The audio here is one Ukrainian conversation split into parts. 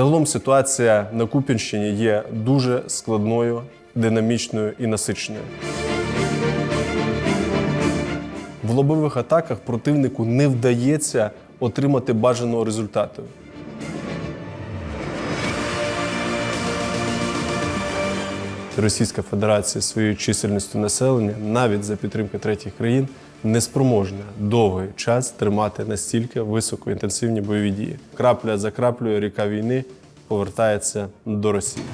Загалом ситуація на Куп'янщині є дуже складною, динамічною і насиченою. В лобових атаках противнику не вдається отримати бажаного результату. Російська Федерація своєю чисельністю населення, навіть за підтримки третіх країн, не спроможна довгий час тримати настільки високоінтенсивні бойові дії. Крапля за краплею ріка війни повертається до Росії.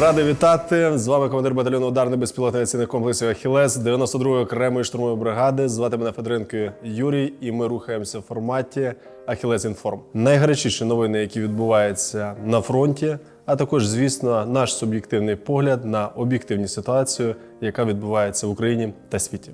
Радий вітати. З вами командир батальйону ударних безпілотних авіаційних комплексів Ахілес 92-ї окремої штурмової бригади. Звати мене Федоренко Юрій, і ми рухаємося в форматі Ахілес Інформ. Найгарячіші новини, які відбуваються на фронті, а також, звісно, наш суб'єктивний погляд на об'єктивну ситуацію, яка відбувається в Україні та світі.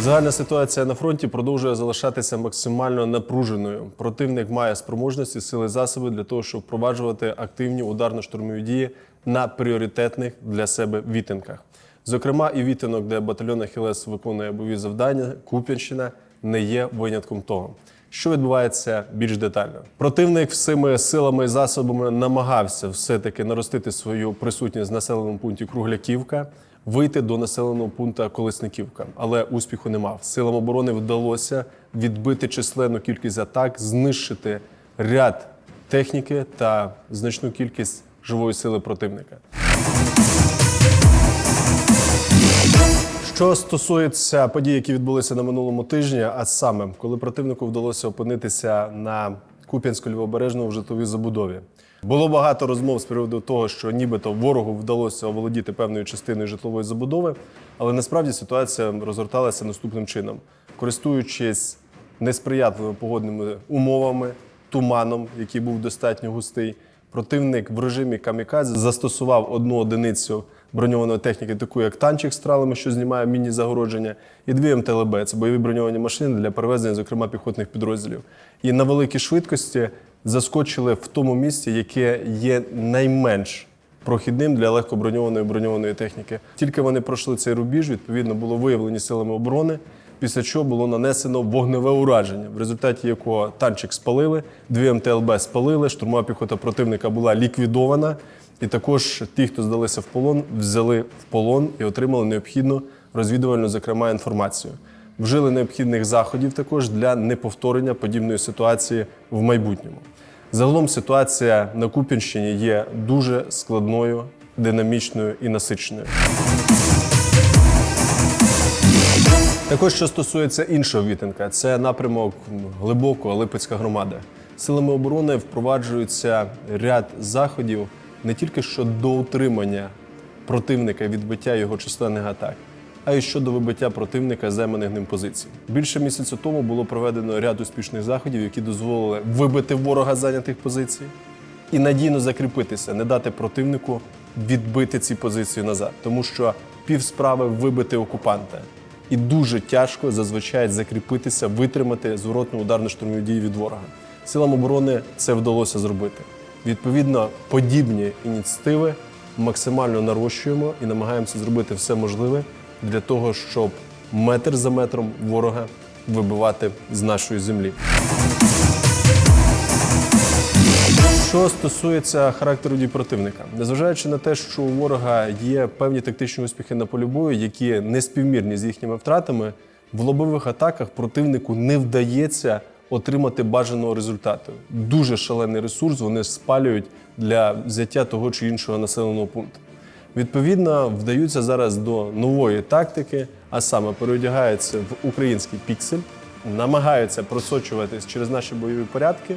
Загальна ситуація на фронті продовжує залишатися максимально напруженою. Противник має спроможності, сили засоби для того, щоб впроваджувати активні ударно-штурмові дії на пріоритетних для себе відтинках. Зокрема, і відтинок, де батальйон Ахілес виконує бойові завдання, Куп'янщина не є винятком того. Що відбувається більш детально? Противник всіми силами і засобами намагався все-таки наростити свою присутність в населеному пункті Кругляківка, вийти до населеного пункту Колесниківка, але успіху не мав. Силам оборони вдалося відбити численну кількість атак, знищити ряд техніки та значну кількість живої сили противника. Що стосується подій, які відбулися на минулому тижні, а саме, коли противнику вдалося опинитися на Куп'янсько-Львобережному в житловій забудові. Було багато розмов з приводу того, що нібито ворогу вдалося оволодіти певною частиною житлової забудови, але насправді ситуація розгорталася наступним чином, користуючись несприятливими погодними умовами, туманом, який був достатньо густий. Противник в режимі камікадзе застосував одну одиницю броньованої техніки, таку як танчик з тралами, що знімає міні-загородження, і дві МТЛБ це бойові броньовані машини для перевезення, зокрема, піхотних підрозділів. І на великій швидкості заскочили в тому місці, яке є найменш прохідним для легкоброньованої броньованої техніки. Тільки вони пройшли цей рубіж, відповідно було виявлені силами оборони. Після чого було нанесено вогневе ураження, в результаті якого танчик спалили, дві МТЛБ спалили, штурмова піхота противника була ліквідована. І також ті, хто здалися в полон, взяли в полон і отримали необхідну розвідувальну, зокрема, інформацію. Вжили необхідних заходів також для неповторення подібної ситуації в майбутньому. Загалом ситуація на Куп'янщині є дуже складною, динамічною і насиченою. Також, що стосується іншого відтинка, це напрямок глибоко Липецька громада. Силами оборони впроваджується ряд заходів не тільки щодо утримання противника і відбиття його численних атак, а й щодо вибиття противника займаних ним позицій. Більше місяця тому було проведено ряд успішних заходів, які дозволили вибити ворога зайнятих позицій і надійно закріпитися, не дати противнику відбити ці позиції назад, тому що півсправи вибити окупанта. І дуже тяжко зазвичай закріпитися, витримати зворотну ударну штурмові дії від ворога. Силам оборони це вдалося зробити. Відповідно, подібні ініціативи максимально нарощуємо і намагаємося зробити все можливе для того, щоб метр за метром ворога вибивати з нашої землі. Що стосується характеру дій противника, незважаючи на те, що у ворога є певні тактичні успіхи на полі бою, які не співмірні з їхніми втратами, в лобових атаках противнику не вдається отримати бажаного результату. Дуже шалений ресурс вони спалюють для взяття того чи іншого населеного пункту. Відповідно, вдаються зараз до нової тактики, а саме переодягаються в український піксель, намагаються просочуватись через наші бойові порядки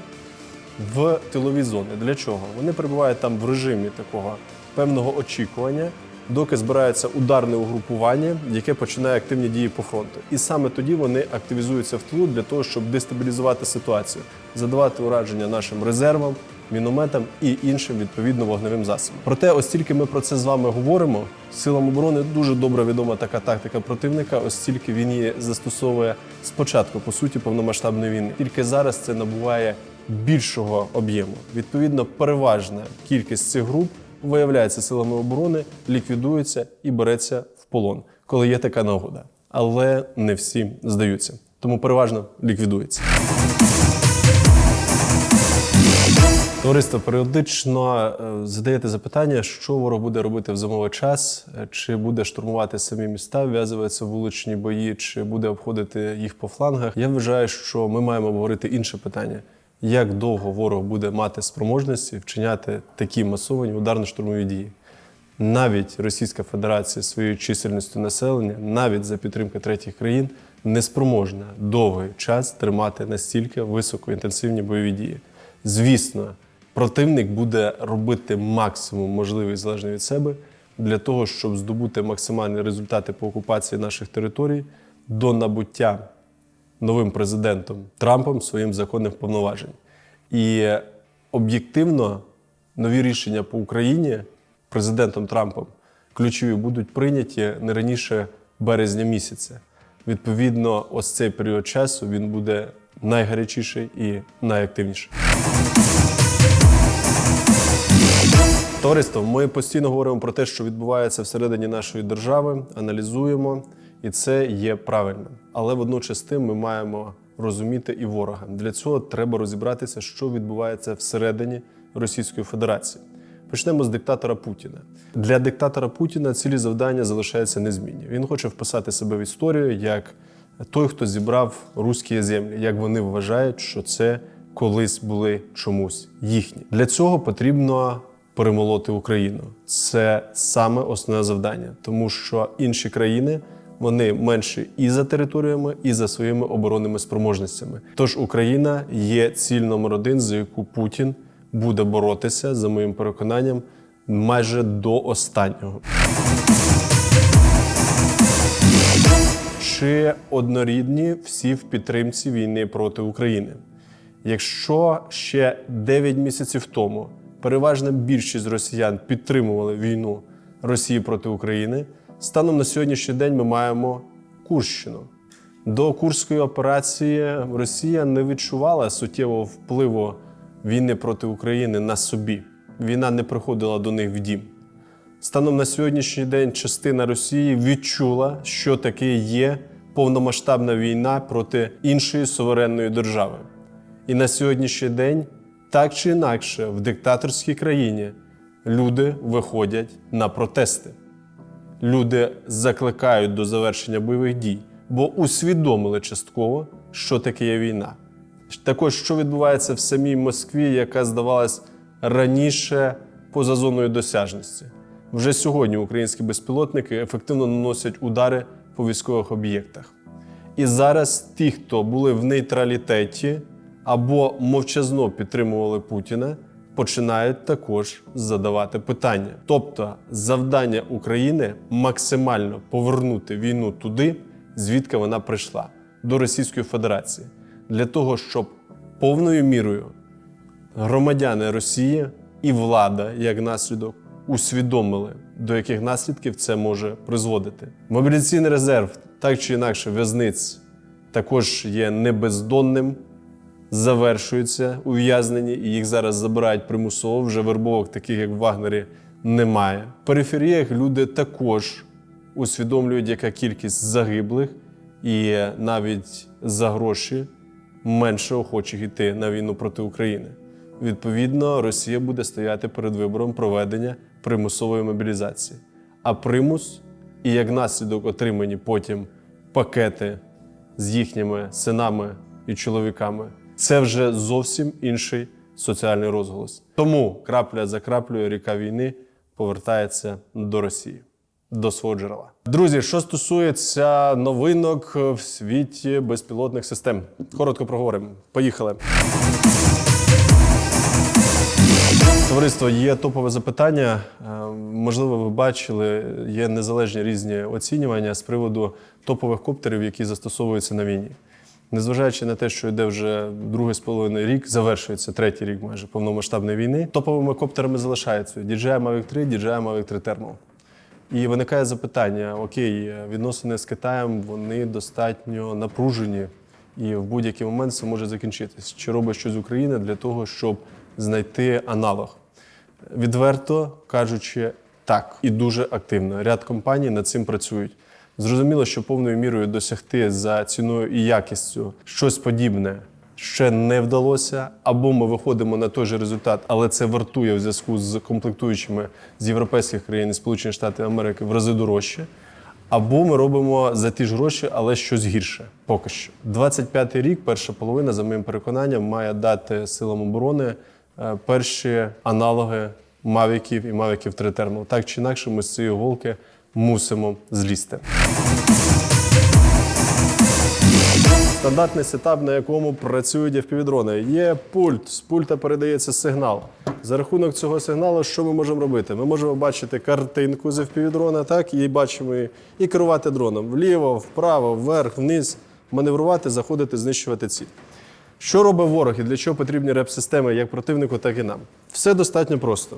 в тилові зони. Для чого? Вони перебувають там в режимі такого певного очікування, доки збирається ударне угрупування, яке починає активні дії по фронту. І саме тоді вони активізуються в тилу для того, щоб дестабілізувати ситуацію, задавати ураження нашим резервам, мінометам і іншим відповідно вогневим засобам. Проте, ось тільки ми про це з вами говоримо. Силам оборони дуже добре відома така тактика противника, ось тільки він її застосовує спочатку, по суті, повномасштабної війни. Тільки зараз це набуває більшого об'єму. Відповідно, переважна кількість цих груп виявляється силами оборони, ліквідується і береться в полон, коли є така нагода. Але не всі здаються, тому переважно ліквідується. Товариство періодично е, задаєте запитання, що ворог буде робити в зимовий час, е, чи буде штурмувати самі міста, вв'язуватися вуличні бої, чи буде обходити їх по флангах. Я вважаю, що ми маємо обговорити інше питання: як довго ворог буде мати спроможності вчиняти такі масовані ударно-штурмові дії. Навіть Російська Федерація своєю чисельністю населення, навіть за підтримки третіх країн, не спроможна довгий час тримати настільки високоінтенсивні бойові дії. Звісно, противник буде робити максимум можливий залежно від себе для того, щоб здобути максимальні результати по окупації наших територій до набуття новим президентом Трампом своїм законних повноважень. І об'єктивно нові рішення по Україні президентом Трампом ключові будуть прийняті не раніше березня місяця. Відповідно, ось цей період часу він буде найгарячіший і найактивніший. Товариство, ми постійно говоримо про те, що відбувається всередині нашої держави, аналізуємо, і це є правильним. Але водночас тим ми маємо розуміти і ворога. Для цього треба розібратися, що відбувається всередині Російської Федерації. Почнемо з диктатора Путіна. Для диктатора Путіна цілі завдання залишаються незмінні. Він хоче вписати себе в історію як той, хто зібрав руські землі, як вони вважають, що це колись були чомусь їхні. Для цього потрібно перемолоти Україну. Це саме основне завдання, тому що інші країни. Вони менші і за територіями, і за своїми оборонними спроможностями. Тож Україна є ціль номер один, за яку Путін буде боротися, за моїм переконанням, майже до останнього. Чи однорідні всі в підтримці війни проти України? Якщо ще 9 місяців тому переважна більшість росіян підтримували війну Росії проти України, станом на сьогоднішній день ми маємо Курщину. До Курської операції Росія не відчувала суттєвого впливу війни проти України на собі. Війна не приходила до них в дім. Станом на сьогоднішній день частина Росії відчула, що таке є повномасштабна війна проти іншої суверенної держави. І на сьогоднішній день, так чи інакше, в диктаторській країні люди виходять на протести. Люди закликають до завершення бойових дій, бо усвідомили частково, що таке є війна. Також, що відбувається в самій Москві, яка здавалась раніше поза зоною досяжності. Вже сьогодні українські безпілотники ефективно наносять удари по військових об'єктах. І зараз ті, хто були в нейтралітеті або мовчазно підтримували Путіна, починають також задавати питання. Тобто, завдання України максимально повернути війну туди, звідки вона прийшла, до Російської Федерації, для того, щоб повною мірою громадяни Росії і влада, як наслідок, усвідомили, до яких наслідків це може призводити. Мобілізаційний резерв, так чи інакше, в'язниць також є небездонним, завершуються ув'язнені, і їх зараз забирають примусово. Вже вербовок, таких як в Вагнері, немає. В периферіях люди також усвідомлюють, яка кількість загиблих, і навіть за гроші менше охочих йти на війну проти України. Відповідно, Росія буде стояти перед вибором проведення примусової мобілізації. А примус і як наслідок отримані потім пакети з їхніми синами і чоловіками це вже зовсім інший соціальний розголос. Тому крапля за краплею ріка війни повертається до Росії, до свого джерела. Друзі, що стосується новинок в світі безпілотних систем, коротко проговоримо. Поїхали. Товариство, є топове запитання. Е, Можливо, ви бачили, є незалежні різні оцінювання з приводу топових коптерів, які застосовуються на війні. Незважаючи на те, що йде вже другий з половиною рік, завершується третій рік майже повномасштабної війни, топовими коптерами залишаються DJI Mavic 3, DJI Mavic 3 Thermal. І виникає запитання: окей, відносини з Китаєм вони достатньо напружені, і в будь-який момент це може закінчитись. Чи робить щось Україна для того, щоб знайти аналог? Відверто кажучи, так і дуже активно. Ряд компаній над цим працюють. Зрозуміло, що повною мірою досягти за ціною і якістю щось подібне ще не вдалося, або ми виходимо на той же результат, але це вартує в зв'язку з комплектуючими з європейських країн і Сполучених Штатів Америки в рази дорожче. Або ми робимо за ті ж гроші, але щось гірше. Поки що. 25-й рік, перша половина, за моїм переконанням, має дати силам оборони е, перші аналоги мавіків і мавіків 3 Thermal. Так чи інакше, ми з цієї голки мусимо злізти. Стандартний сетап, на якому працюють FPV-дрони. Є пульт, з пульта передається сигнал. За рахунок цього сигналу, що ми можемо робити? Ми можемо бачити картинку з FPV-дрона, так, і бачимо її, і керувати дроном вліво, вправо, вверх, вниз, маневрувати, заходити, знищувати ціль. Що робить ворог і для чого потрібні реп-системи як противнику, так і нам? Все достатньо просто.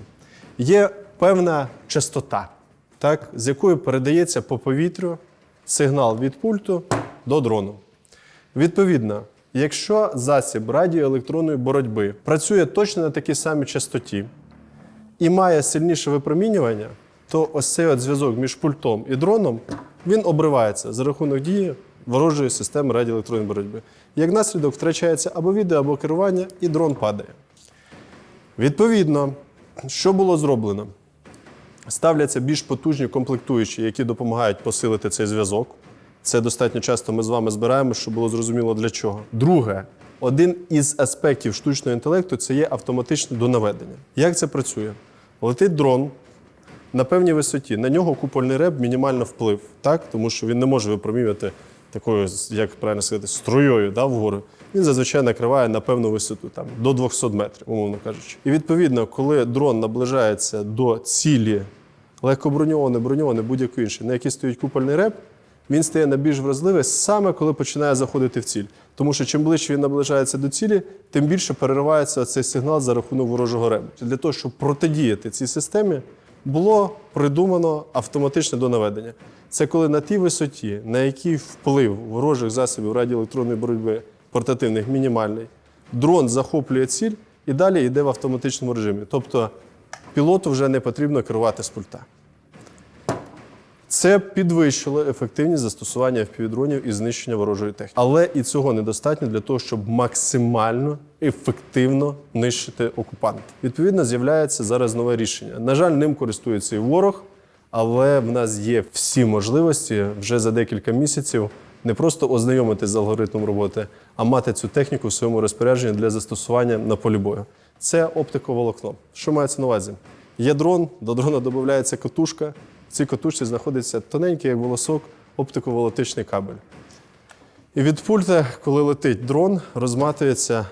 Є певна частота, так, з якою передається по повітрю сигнал від пульту до дрону. Відповідно, якщо засіб радіоелектронної боротьби працює точно на такій самій частоті і має сильніше випромінювання, то ось цей от зв'язок між пультом і дроном він обривається за рахунок дії ворожої системи радіоелектронної боротьби. Як наслідок втрачається або відео, або керування, і дрон падає. Відповідно, що було зроблено? Ставляться більш потужні комплектуючі, які допомагають посилити цей зв'язок. Це достатньо часто ми з вами збираємо, щоб було зрозуміло для чого. Друге, один із аспектів штучного інтелекту це є автоматичне донаведення. Як це працює? Летить дрон на певній висоті, на нього купольний реб мінімально вплив, так? тому що він не може випромінювати такою, як правильно сказати, струєю да, вгору. Він зазвичай накриває на певну висоту, там, до 200 метрів, умовно кажучи. І відповідно, коли дрон наближається до цілі легкоброньований, броньований, будь-який інший, на який стоїть купольний реб, він стає на більш вразливий саме коли починає заходити в ціль. Тому що чим ближче він наближається до цілі, тим більше переривається цей сигнал за рахунок ворожого ребу. Для того, щоб протидіяти цій системі, було придумано автоматичне донаведення. Це коли на тій висоті, на який вплив ворожих засобів радіоелектронної боротьби портативних мінімальний, дрон захоплює ціль і далі йде в автоматичному режимі. Тобто пілоту вже не потрібно керувати з пульта. Це підвищило ефективність застосування FPV-дронів і знищення ворожої техніки. Але і цього недостатньо для того, щоб максимально ефективно нищити окупанта. Відповідно, з'являється зараз нове рішення. На жаль, ним користується і ворог, але в нас є всі можливості вже за декілька місяців не просто ознайомитися з алгоритмом роботи, а мати цю техніку в своєму розпорядженні для застосування на полі бою. Це оптиковолокно. Що мається на увазі? Є дрон, до дрона додається катушка. В цій катушці знаходиться тоненький, як волосок, оптиковолотичний кабель. І від пульта, коли летить дрон, розматується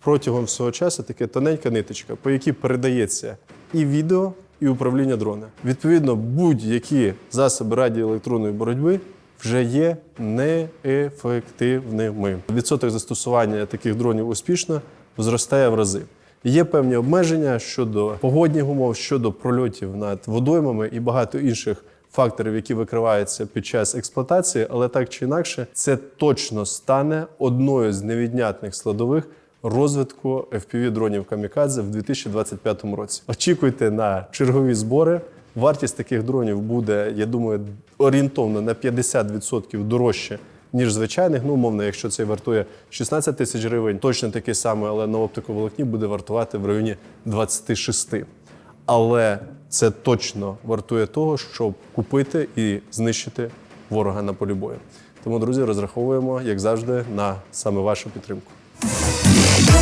протягом всього часу така тоненька ниточка, по якій передається і відео, і управління дрона. Відповідно, будь-які засоби радіоелектронної боротьби вже є неефективними. Відсоток застосування таких дронів успішно зростає в рази. Є певні обмеження щодо погодних умов, щодо прольотів над водоймами і багато інших факторів, які викриваються під час експлуатації, але так чи інакше, це точно стане одною з невіднятних складових розвитку fpv дронів Камікадзе в 2025 році. Очікуйте на чергові збори. Вартість таких дронів буде, я думаю, орієнтовно на 50% дорожче ніж звичайних. Ну, умовно, якщо цей вартує 16 тисяч гривень, точно такий самий, але на оптиковолокні буде вартувати в районі 26. Але це точно вартує того, щоб купити і знищити ворога на полі бою. Тому, друзі, розраховуємо, як завжди, на саме вашу підтримку.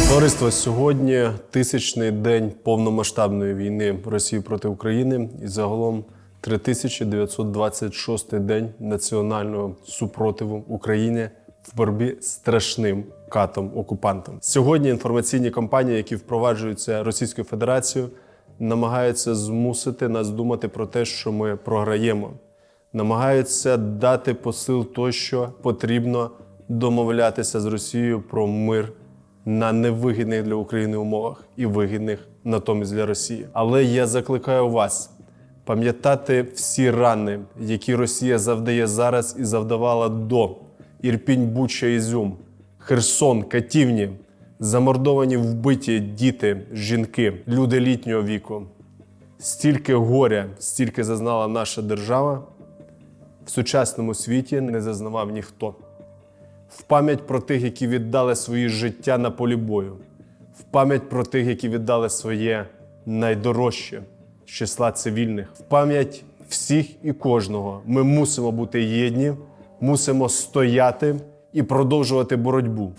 Товариство сьогодні тисячний день повномасштабної війни Росії проти України і загалом 3926 день національного супротиву Україні в боротьбі з страшним катом окупантом. Сьогодні інформаційні кампанії, які впроваджуються Російською Федерацією, намагаються змусити нас думати про те, що ми програємо, намагаються дати посил, то що потрібно домовлятися з Росією про мир на невигідних для України умовах і вигідних натомість для Росії. Але я закликаю вас пам'ятати всі рани, які Росія завдає зараз і завдавала до Ірпінь, Буча, Ізюм, Херсон, Катівні, замордовані вбиті діти, жінки, люди літнього віку, Стільки горя, стільки зазнала наша держава, в сучасному світі не зазнавав ніхто. В пам'ять про тих, які віддали свої життя на полі бою, в пам'ять про тих, які віддали своє найдорожче числа цивільних, в пам'ять всіх і кожного ми мусимо бути єдні, мусимо стояти і продовжувати боротьбу.